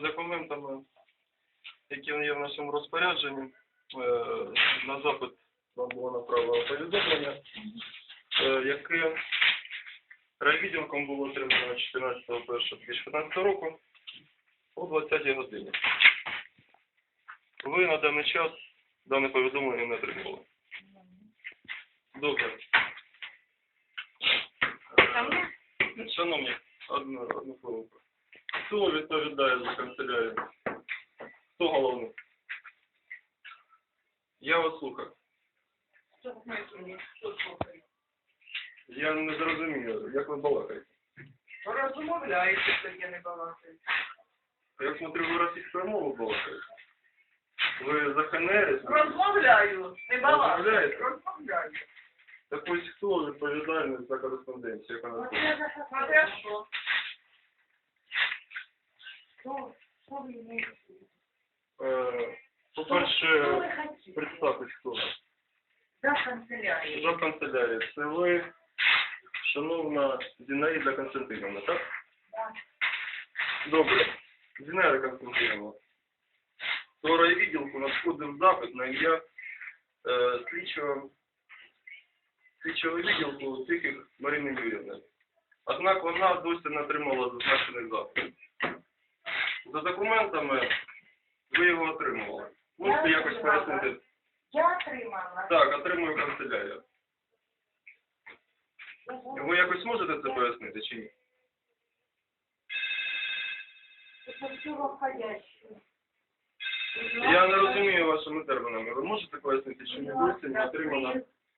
За документами, які є в нашому розпорядженні, е, на запит вам було направлено повідомлення, е, яке райвідділком було отримано 14.01.2015 року о 20 годині. Ви на даний час дане повідомлення не отримали. Добре. Шановні, одну, одну хвилинку. Хто відповідає за канцелярію? Хто головний? Я вас слухаю. Я не зрозумію, як ви балакаєте. Розмовляєте, тоді не балакаєте. Я смотрю, ви російською мовою балакаєте. Ви за ХНР? Розмовляю, не балакаю. Розмовляю. Так ось хто відповідальний за кореспонденцію, яка надходить? Смотря що. Е, По-перше, представтесь, хто. Да, канцелярія. За канцелярію. Це ви, шановна Зінаїда Константиновна, так? Добре. Зінаїда Константиновна. До райвідділку надходив запит на ім'я е, слідчого, слідчого відділку Тихих Марини Юрівни. Однак вона досі не отримала зазначений запит. За документами ви його отримували. Можете Я якось отримала. пояснити? Я отримала. Так, отримую канцелярію. Ви якось можете це пояснити чи ні? Это все входящее. Я не розумію вашими термінами. Ви можете пояснити, чи не досі не отримано?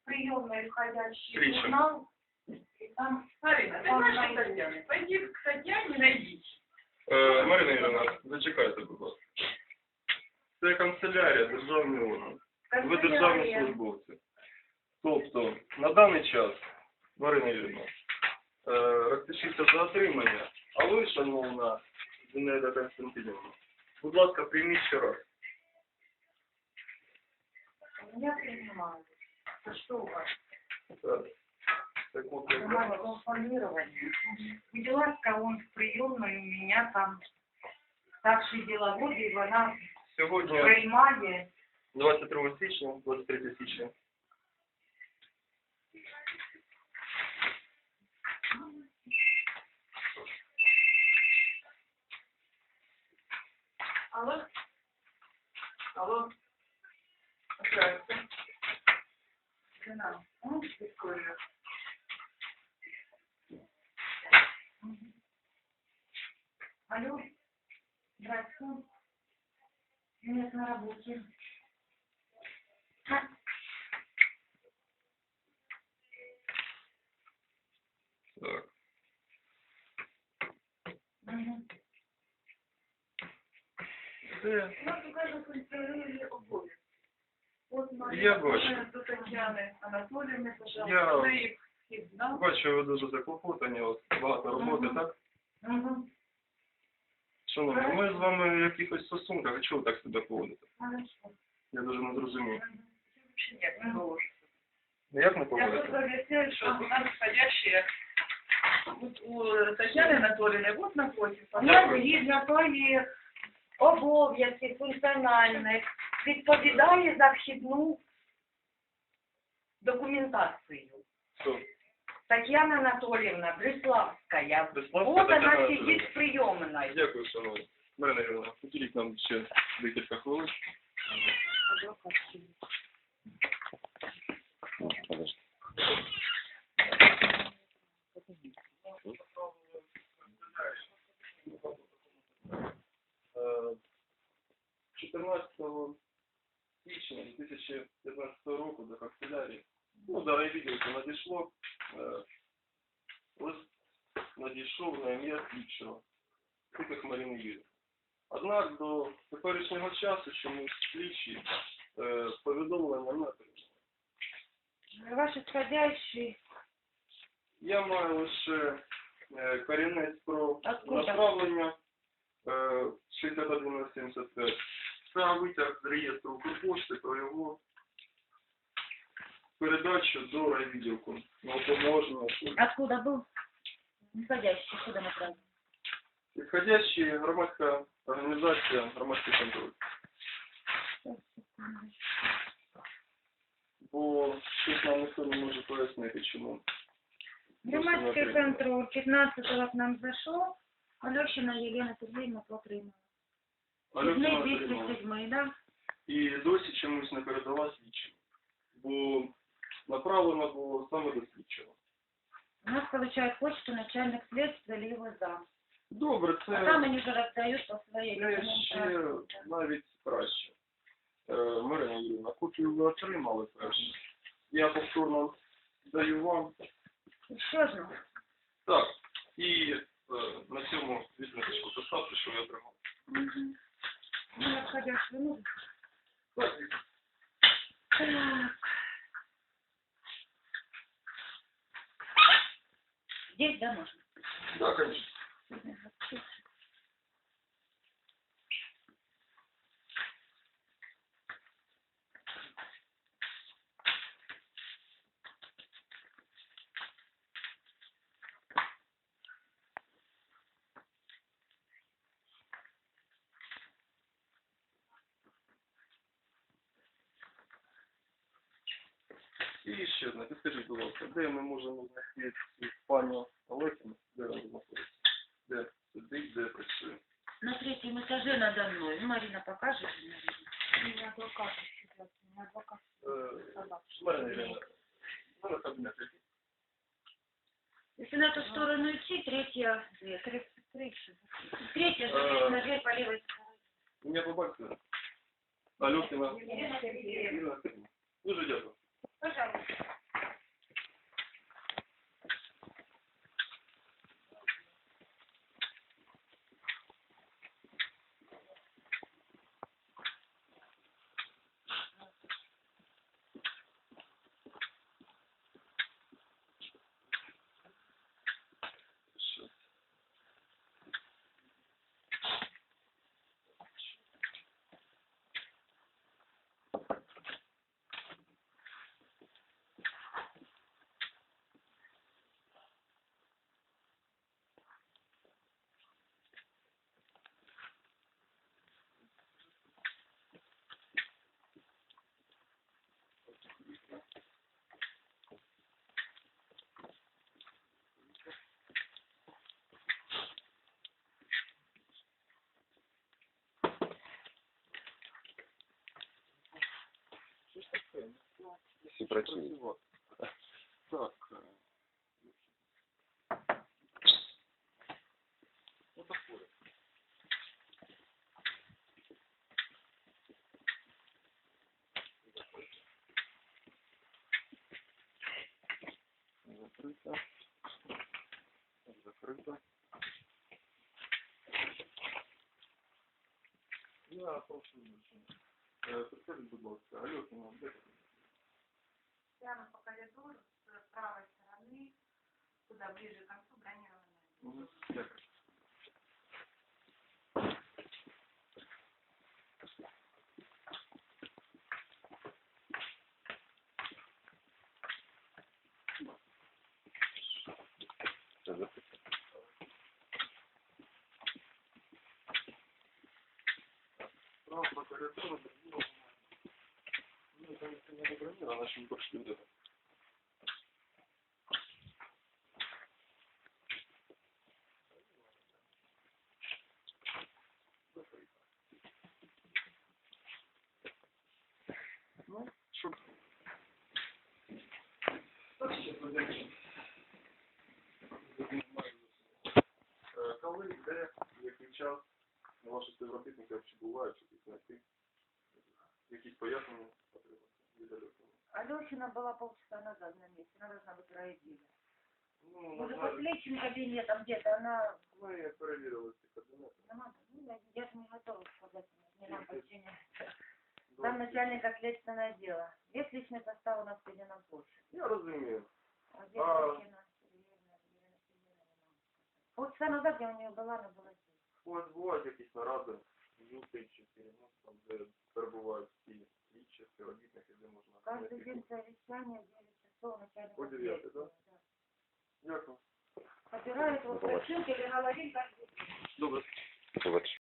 Приемный входящий журнал. И там Марина, ти знаєш Тетяни? Пойди к. Марина Ірина, зачекайте, будь ласка. Це канцелярія, державний орган. Ви державні службовці. Тобто, на даний час, Марина Юрійовна, е, розпишіться за отримання, а ви, шановна Зінаїда Константинівна, будь ласка, прийміть ще раз. Я принимаю. А что у вас? Так. Так, от, я- Бумага информирования. Будь ласка, он в приемной у меня там старший деловод, и вона Сьогодні приймає. 22 січня, 23 січня. Здравствуйте. Нет, на работе. А, Так. Це нас у. От Я бачу. до Тетяни Анатоліївни, Я- пожалуйста, ви їх всіх знав. бачу, ви дуже заклопотані, у вас багато роботи, Мгм. так? Мгм. Шановні, ми з вами в якихось стосунках, а чого ви так себе поводите? Хорошо. Я дуже не зрозумів. Чи ні, не говорю. Ну, Як не Я поводите? просто объясняю, что у нас входящие вот у Татьяны Анатольевны вот напротив. Я Дякую. згідно своїх обов'язків функціональних відповідає за вхідну документацію. Що? Тетяна Анатольевна Бриславська. Приславська Вот Тетяна она сидит в приемной. Дякую, шановні. Марина Ірина, поділіть нам ще декілька хвилин. Е, 14 січня 2015 року до канцелярії, ну, до райвідділку надійшло, лист надійшов на ім'я слідчого, Марини Юрій. Однак до теперішнього часу чомусь слідчі е, повідомлення не отримали. Ваши входящие. Я маю лише е, корінець про Откуда? направлення е, 6175 та витяг з реєстру Укрпошти про його передачу до райвідділку уповноваженого особи. Откуда был? Входящий, куда направлен? Із Підходящі громадська організація, громадський контроль. Бо щось нам ніхто не може пояснити, чому. Не контроль 15-го к нам зашел, Алешина Елена Сергеевна отримала. отримали. Дней 207, да? І досі чомусь не передала слідчим. Бо направлено було саме до слідчого. У нас получает почту начальник следствия или его зам. Добре, А там они уже раздают по своей це ще документации. навіть краще. Е, Марина Юрійовна, копію ви отримали перше. Я повторно даю вам. Еще одну. Так, і е, на цьому відміточку поставте, що я отримав. Угу. Ну, отходящую нужно. Так, Так. Да, можно? Да, конечно. І ще одне, підскажіть, будь ласка, де ми можемо знайти цю пані Олехіну? Де вона знаходиться? Де сидить, де працює? На третьем этаже надо мной. Ну, Марина покажет. Марина. Не адвокат, сейчас, не адвокат. Е, Марина Юрійовна, вона кабінет який? Если на ту сторону идти, третья дверь. Третья, третья Э. железная дверь по левой стороне. Ім'я по батькові? Альохіна. Елена Сергеевна. Ірина Сергіївна. Дуже дякую. Пожалуйста. Щас. Що ж таке? Всі працюють. Так. е, Отакое. Закрито. Закрито. Я прошу вибачення. Е, Представіть, будь ласка, Альохіна, де ви? Прямо по коридору с правой стороны, туда ближе к концу бронированная. Мгм, Дякую. Це записано. Право не бронировано, нашим пошли вот это. Ну, щоб... Коли, де, який час на ваші співробітники взагалі бувають, щоб їх знайти? Якісь пояснення? Алешина была полчаса назад на месте, она должна быть родила. Ну, на Может, жаль, под личным кабинетом где-то она... ми перевірили ці кабінети. Сама- ну, я, я же не готова сказать, не нам Мгм. подчиняется. Там начальник следственного отдела. Весь личный состав у нас в нам больше. Я розумію. А здесь А. Алешина Сергеевна, Елена Сергеевна, не могу сказать. Полчаса назад я у нее была, она была здесь. У вас бувають якісь наради, зустрічі, ну, там, де перебувають всі Слідчі, співробітники, де можна Каждый день совещание в 9 часов начальник По девятой, Да? Дякую. Собирают Вот посылки или головин, как Добре. Побачимо.